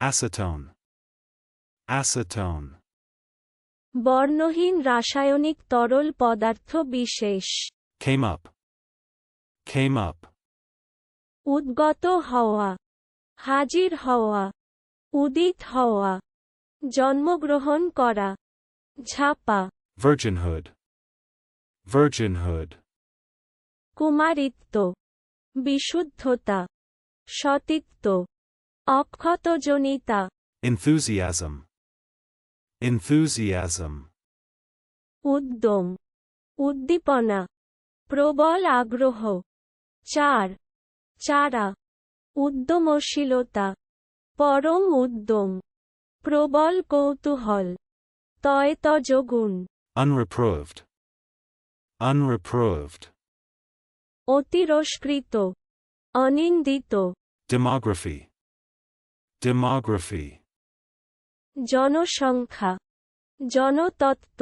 Acetone. Acetone. বর্ণহীন রাসায়নিক তরল পদার্থ বিশেষ Came up. Came up. উদ্গত হওয়া হাজির হওয়া উদিত হওয়া জন্মগ্রহণ করা ঝাপা Virginhood. Virginhood. কুমারিত্ব বিশুদ্ধতা সতীত্ব অক্ষতজনিতা। Enthusiasm. Enthusiasm. উদ্যম। উদ্দীপনা। প্রবল আগ্রহ। চার। চারা। উদ্যমশীলতা। পরম উদ্যম। প্রবল কৌতূহল। তয়তজগুণ। Unreproved. Unreproved. অতিরস্কৃত। Anindita. Demography. Demography. জনসংখ্যা জনতত্ত্ব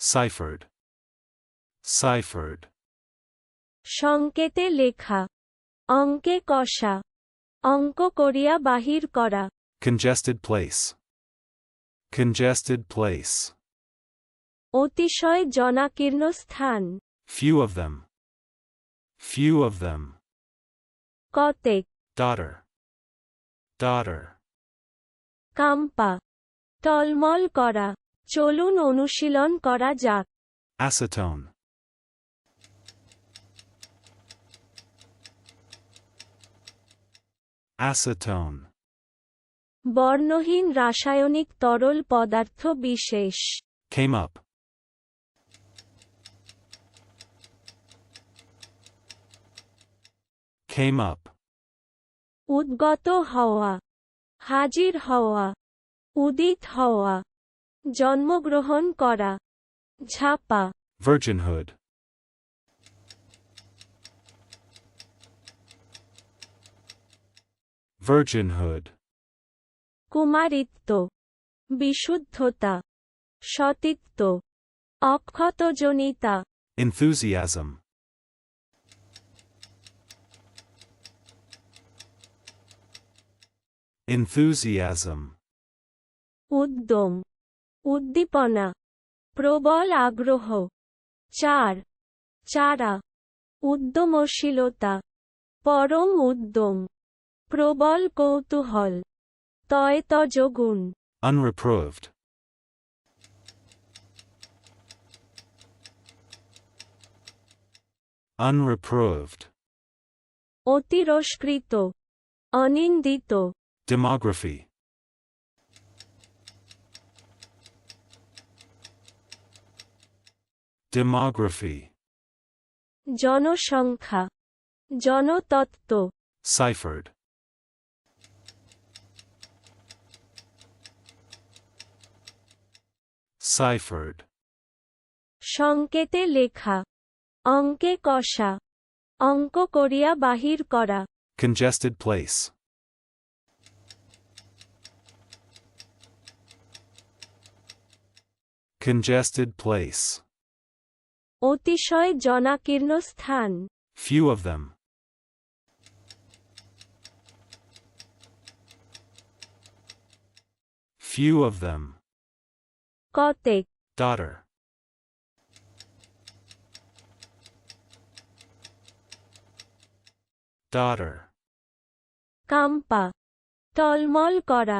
Ciphered. Ciphered. সংকেতে লেখা অঙ্কে কষা অঙ্ক করিয়া বাহির করা Congested place. Congested place. অতিশয় জনাকীর্ণ স্থান Few of them. Few of them. কতেক Daughter. Daughter. Campa টলমল করা চলুন অনুশীলন করা যাক Acetone. Acetone. বর্ণহীন রাসায়নিক তরল পদার্থ বিশেষ Came up. Came up. উদ্গত হওয়া হাজির হওয়া উদিত হওয়া জন্মগ্রহণ করা ঝাপা Virginhood. Virginhood. কুমারিত্ব বিশুদ্ধতা সতীত্ব অক্ষতজনিতা Enthusiasm. Enthusiasm. উদ্যম উদ্দীপনা প্রবল আগ্রহ চার চারা উদ্যমশীলতা পরম উদ্যম প্রবল কৌতূহল তয়তজগুণ Unreproved. Unreproved. অতিরস্কৃত Anindita Demography. Demography. জনসংখ্যা জনতত্ত্ব Ciphered. Ciphered. সংকেতে লেখা অঙ্কে কষা অঙ্ক করিয়া বাহির করা Congested place. Congested place. অতিশয় জনাকীর্ণ স্থান Few of them. Few of them. কতেক Daughter. Daughter. Campa টলমল করা